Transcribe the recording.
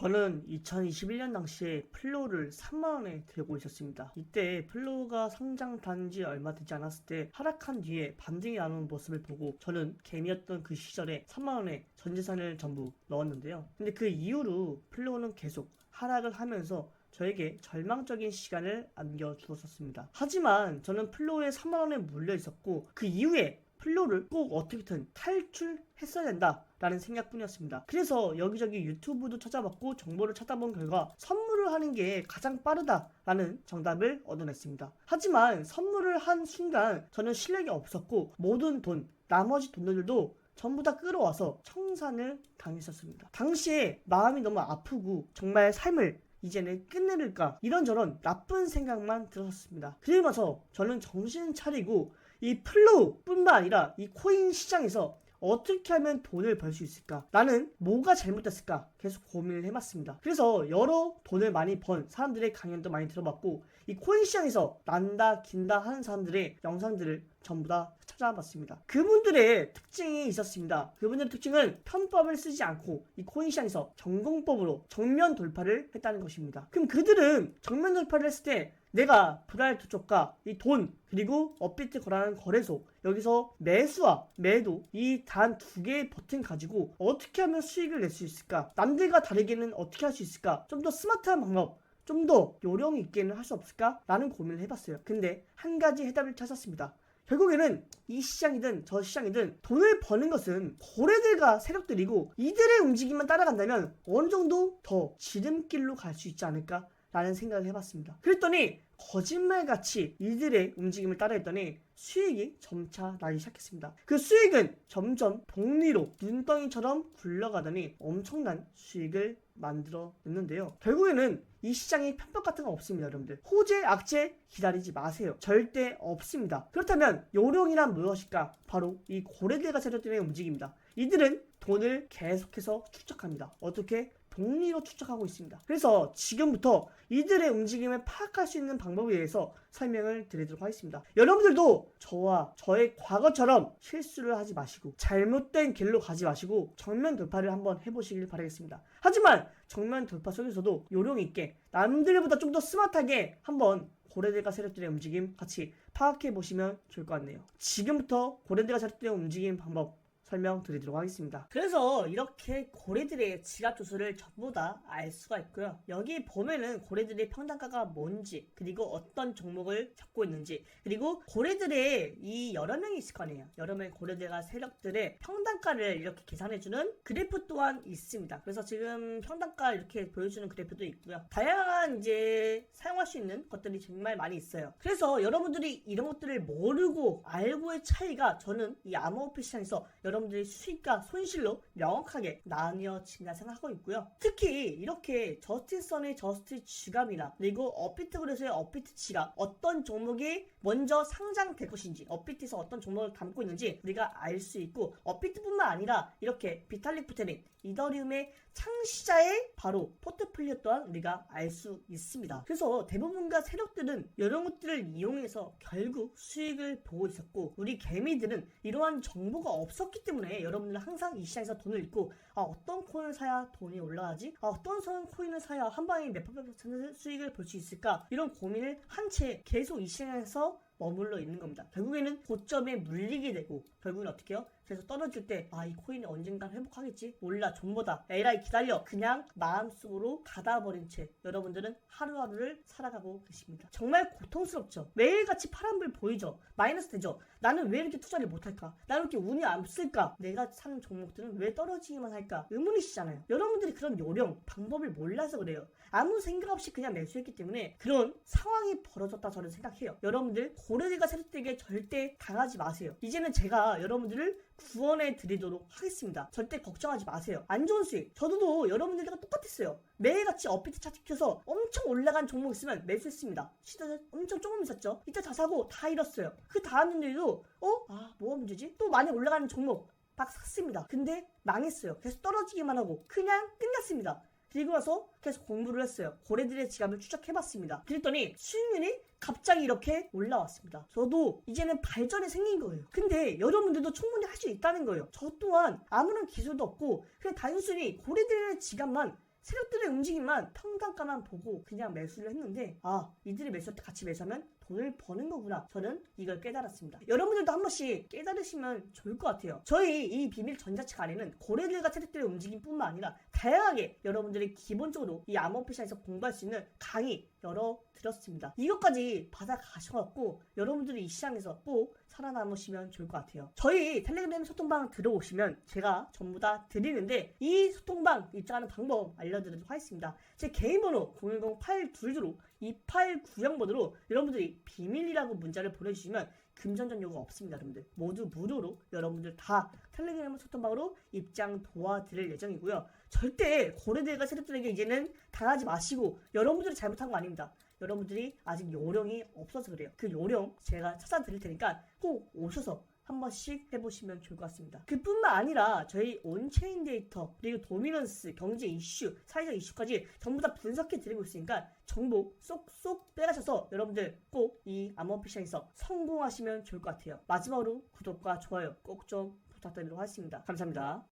저는 2021년 당시에 플로우를 3만원에 들고 있었습니다. 이때 플로우가 상장 단 지 얼마 되지 않았을 때 하락한 뒤에 반등이 나오는 모습을 보고 저는 개미였던 그 시절에 3만원에 전 재산을 전부 넣었는데요. 근데 그 이후로 플로우는 계속 하락을 하면서 저에게 절망적인 시간을 안겨주었었습니다. 하지만 저는 플로우에 3만원에 물려 있었고 그 이후에 플로우를 꼭 어떻게든 탈출했어야 된다 라는 생각뿐이었습니다. 그래서 여기저기 유튜브도 찾아봤고 정보를 찾아본 결과 선물을 하는 게 가장 빠르다라는 정답을 얻어냈습니다. 하지만 선물을 한 순간 저는 실력이 없었고 모든 돈, 나머지 돈들도 전부 다 끌어와서 청산을 당했었습니다. 당시에 마음이 너무 아프고 정말 삶을 이제는 끝내릴까 이런저런 나쁜 생각만 들었습니다. 그러면서 저는 정신 차리고 이 플로우뿐만 아니라 이 코인 시장에서 어떻게 하면 돈을 벌 수 있을까? 나는 뭐가 잘못됐을까? 계속 고민을 해봤습니다. 그래서 여러 돈을 많이 번 사람들의 강연도 많이 들어봤고, 이 코인 시장에서 난다, 긴다 하는 사람들의 영상들을 전부 다 찾아봤습니다. 그분들의 특징이 있었습니다. 그분들의 특징은 편법을 쓰지 않고 이 코인 시장에서 전공법으로 정면 돌파를 했다는 것입니다. 그럼 그들은 정면 돌파를 했을 때 내가 불알 투쪽과 이 돈 그리고 업비트 거라는 거래소 여기서 매수와 매도 이 단 두 개의 버튼 가지고 어떻게 하면 수익을 낼 수 있을까? 남들과 다르게는 어떻게 할 수 있을까? 좀 더 스마트한 방법 좀 더 요령 있게는 할 수 없을까? 라는 고민을 해봤어요. 근데 한 가지 해답을 찾았습니다. 결국에는 이 시장이든 저 시장이든 돈을 버는 것은 고래들과 세력들이고 이들의 움직임만 따라간다면 어느 정도 더 지름길로 갈 수 있지 않을까 라는 생각을 해봤습니다. 그랬더니 거짓말같이 이들의 움직임을 따라했더니 수익이 점차 나기 시작했습니다. 그 수익은 점점 복리로 눈덩이처럼 굴러가더니 엄청난 수익을 만들어 냈는데요. 결국에는 이 시장에 편법 같은 거 없습니다, 여러분들. 호재, 악재 기다리지 마세요. 절대 없습니다. 그렇다면 요령이란 무엇일까? 바로 이 고래들과 세력들의 움직임입니다. 이들은 돈을 계속해서 축적합니다. 어떻게? 복리로 추적하고 있습니다. 그래서 지금부터 이들의 움직임을 파악할 수 있는 방법에 대해서 설명을 드리도록 하겠습니다. 여러분들도 저와 저의 과거처럼 실수를 하지 마시고 잘못된 길로 가지 마시고 정면 돌파를 한번 해보시길 바라겠습니다. 하지만 정면 돌파 속에서도 요령 있게 남들보다 좀 더 스마트하게 한번 고래들과 세력들의 움직임 같이 파악해 보시면 좋을 것 같네요. 지금부터 고래들과 세력들의 움직임 방법 설명드리도록 하겠습니다. 그래서 이렇게 고래들의 지갑 조수를 전부 다 알 수가 있고요. 여기 보면은 고래들의 평단가가 뭔지 그리고 어떤 종목을 잡고 있는지 그리고 고래들의 이 여러 명이 있을 거 아니에요. 여러 명의 고래들과 세력들의 평단가를 이렇게 계산해주는 그래프 또한 있습니다. 그래서 지금 평단가 이렇게 보여주는 그래프도 있고요. 다양한 이제 사용할 수 있는 것들이 정말 많이 있어요. 그래서 여러분들이 이런 것들을 모르고 알고의 차이가 저는 이 암호화폐 시장에서 여러 분들의 수익과 손실로 명확하게 나뉘어진다 생각하고 있고요. 특히 이렇게 저스틴선의 저스트 지갑이나 그리고 그래서의 업비트 지갑 어떤 종목이 먼저 상장될 것인지 업비트에서 어떤 종목을 담고 있는지 우리가 알 수 있고 업비트뿐만 아니라 이렇게 비탈릭 부테린 이더리움의 창시자의 바로 포트폴리오 또한 우리가 알 수 있습니다. 그래서 대부분과 세력들은 이런 것들을 이용해서 결국 수익을 보고 있었고 우리 개미들은 이러한 정보가 없었기 때문에 여러분들은 항상 이 시장에서 돈을 잃고 아, 어떤 코인을 사야 돈이 올라가지? 아, 어떤 선 코인을 사야 한 방에 몇 퍼센트 수익을 볼 수 있을까? 이런 고민을 한 채 계속 이 시장에서 머물러 있는 겁니다. 결국에는 고점에 물리게 되고 결국은 어떻게 해요? 그래서 떨어질 때 아 이 코인이 언젠간 회복하겠지? 몰라 존버다 에라이 기다려 그냥 마음속으로 닫아버린 채 여러분들은 하루하루를 살아가고 계십니다. 정말 고통스럽죠? 매일같이 파란불 보이죠? 마이너스 되죠? 나는 왜 이렇게 투자를 못할까? 나는 이렇게 운이 안 쓸까? 내가 사는 종목들은 왜 떨어지기만 할까? 의문이시잖아요. 여러분들이 그런 요령, 방법을 몰라서 그래요. 아무 생각 없이 그냥 매수했기 때문에 그런 상황이 벌어졌다 저는 생각해요. 여러분들 고래들과 세력들에게 절대 당하지 마세요. 이제는 제가 여러분들을 구원해 드리도록 하겠습니다. 절대 걱정하지 마세요. 안 좋은 수익. 저도 여러분들과 똑같았어요. 매일같이 업비트 차트 켜서 엄청 올라간 종목 있으면 매수했습니다. 시대 엄청 조금 있었죠. 이때 다 사고 다 잃었어요. 그 다음 년에도 어? 아 뭐가 문제지? 또 많이 올라가는 종목 막 샀습니다. 근데 망했어요. 계속 떨어지기만 하고 그냥 끝났습니다. 그리고 나서 계속 공부를 했어요. 고래들의 지갑을 추적해봤습니다. 그랬더니 수익률이 갑자기 이렇게 올라왔습니다. 저도 이제는 발전이 생긴 거예요. 근데 여러분들도 충분히 할 수 있다는 거예요. 저 또한 아무런 기술도 없고 그냥 단순히 고래들의 지갑만 세력들의 움직임만 평단가만 보고 그냥 매수를 했는데 아 이들이 매수할 때 같이 매수하면 돈을 버는 거구나 저는 이걸 깨달았습니다 여러분들도 한 번씩 깨달으시면 좋을 것 같아요 저희 이 비밀 전자책 안에는 고래들과 세력들의 움직임 뿐만 아니라 다양하게 여러분들이 기본적으로 이 암호피샤에서 공부할 수 있는 강의 열어 드렸습니다. 이것까지 받아 가셔갖고 여러분들이 이 시장에서 꼭 살아남으시면 좋을 것 같아요. 저희 텔레그램 소통방 들어오시면 제가 전부 다 드리는데 이 소통방 입장하는 방법 알려드리도록 하겠습니다. 제 개인 번호 010-822로 2890번으로 여러분들이 비밀이라고 문자를 보내주시면 금전전요가 없습니다 여러분들. 모두 무료로 여러분들 다 텔레그램 소통방으로 입장 도와드릴 예정이고요. 절대 고래들과 세력들에게 이제는 당하지 마시고 여러분들이 잘못한 거 아닙니다. 여러분들이 아직 요령이 없어서 그래요. 그 요령 제가 찾아드릴 테니까 꼭 오셔서 한 번씩 해보시면 좋을 것 같습니다. 그뿐만 아니라 저희 온체인 데이터 그리고 도미넌스 경제 이슈 사회적 이슈까지 전부 다 분석해 드리고 있으니까 정보 쏙쏙 빼가셔서 여러분들 꼭 이 암호피싱에서 성공하시면 좋을 것 같아요. 마지막으로 구독과 좋아요 꼭 좀 부탁드리도록 하겠습니다. 감사합니다.